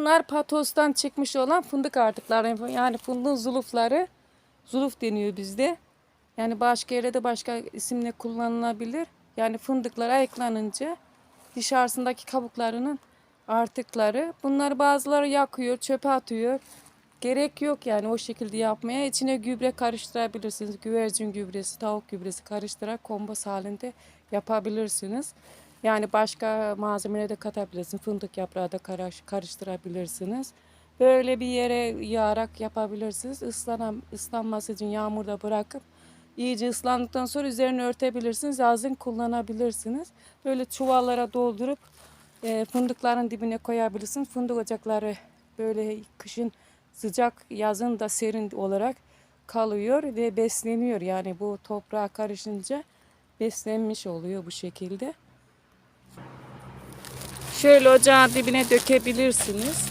Bunlar patostan çıkmış olan fındık artıkları. Yani fındığın zulufları. Zuluf deniyor bizde. Yani başka yere de başka isimle kullanılabilir. Yani fındıklar ayıklanınca dışarısındaki kabuklarının artıkları. Bunları bazıları yakıyor, çöpe atıyor. Gerek yok yani o şekilde yapmaya. İçine gübre karıştırabilirsiniz. Güvercin gübresi, tavuk gübresi karıştırarak kompost halinde yapabilirsiniz. Yani başka malzemeleri de katabilirsiniz. Fındık yaprağı da karış- karıştırabilirsiniz. Böyle bir yere yağarak yapabilirsiniz. Islanan, ıslanması için yağmurda bırakıp iyice ıslandıktan sonra üzerine örtebilirsiniz. Yazın kullanabilirsiniz. Böyle çuvallara doldurup e, fındıkların dibine koyabilirsiniz. Fındık ocakları böyle kışın sıcak, yazın da serin olarak kalıyor ve besleniyor. Yani bu toprağa karışınca beslenmiş oluyor bu şekilde. Şöyle ocağın dibine dökebilirsiniz.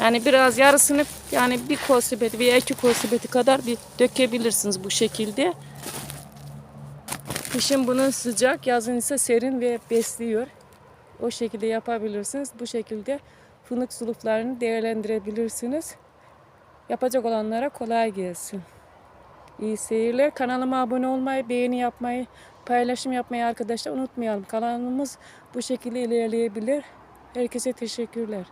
Yani biraz yarısını yani bir kol sepeti veya iki kol sepeti kadar bir dökebilirsiniz bu şekilde. Kışın bunun sıcak, yazın ise serin ve besliyor. O şekilde yapabilirsiniz. Bu şekilde fındık suluklarını değerlendirebilirsiniz. Yapacak olanlara kolay gelsin. İyi seyirler. Kanalıma abone olmayı, beğeni yapmayı, paylaşım yapmayı arkadaşlar unutmayalım. Kanalımız bu şekilde ilerleyebilir. Herkese teşekkürler.